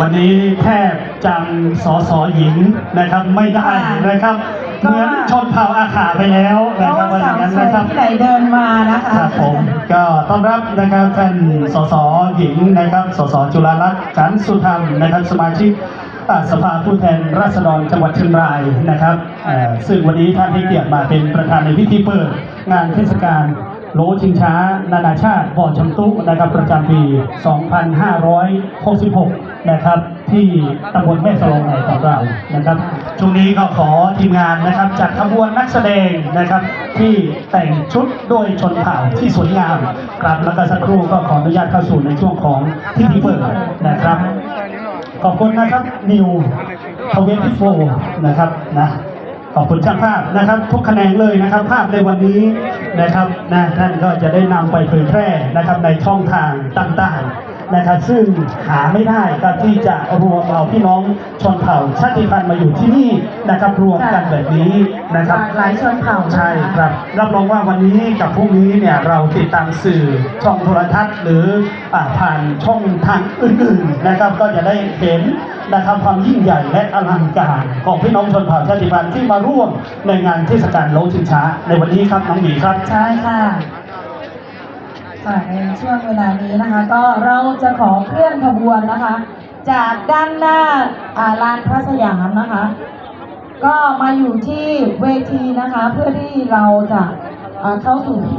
วันนี้แทบจำสอสอหญิงนะครับไม่ได้นะครับก็เหมือนชนเผ่าอาขาไปแล้วเพนะราะครับว่าว่าอสาย่าวงนั้นสวยนะครับที่ไหนเดินมานะคะครับผมก็ต้อนรับนะครับท่านสสหญิงนะครับสสจุฬาลักษณ์ขันธ์สุธรรมนะครับสมาชิกอ่าสภาผู้แทนราษฎรจังหวัดเชียงรายนะครับเอ่อซึ่งวันนี้ท่านให้เกียรติมาเป็นประธานในพิธีเปิดงานเทศกาลโลชิงช้า นานาชาติบ่อชมตุนะครับประจำปี 2566 นะครับที่ตำบลแม่สลองไหนของเรานะครับช่วงนี้ก็ขอทีมงานนะครับจัดขบวนนักแสดงนะครับ ที่แต่งชุดโดยชนเผ่าที่สวยงามครับแล้วก็สักครู่ก็ขออนุญาตเข้าสู่ในช่วงของพิธีเปิดนะครับ ขอบคุณนะครับนิวทเวนตี้โฟนะครับนะขอบคุณช่างภาพนะครับ ทุกคะแนนเลยนะครับ ภาพในวันนี้นะครับนะท่านก็จะได้นำไปเผยแพร่นะครับในช่องทางต่างๆ นะครับ ซึ่งหาไม่ได้ก็ที่จะรวมเอาพี่น้องชนเผ่าชาติพันธุ์มาอยู่ที่นี่นะครับรวมกันแบบนี้นะครับหลากหลายชนเผ่านะคะใช่ครับรับรองว่าวันนี้กับพรุ่งนี้เนี่ยเราติดตามสื่อช่องโทรทัศน์ หรืออาผ่านช่องทางอื่นๆนะครับก็จะได้เห็นนะครับความยิ่งใหญ่และอลังการของพี่น้องชนเผ่าชาติพันธุ์ที่มาร่วมในงานเทศกาลโลชิงช้าในวันนี้ครับน้องหมีครับใช่ค่ะ ค่ะในช่วงเวลานี้นะคะ ก็เราจะขอเคลื่อนขบวนนะคะ จากด้านหน้าอาลานพระสยามนะคะ ก็มาอยู่ที่เวทีนะคะ เพื่อที่เราจะเข้าสู่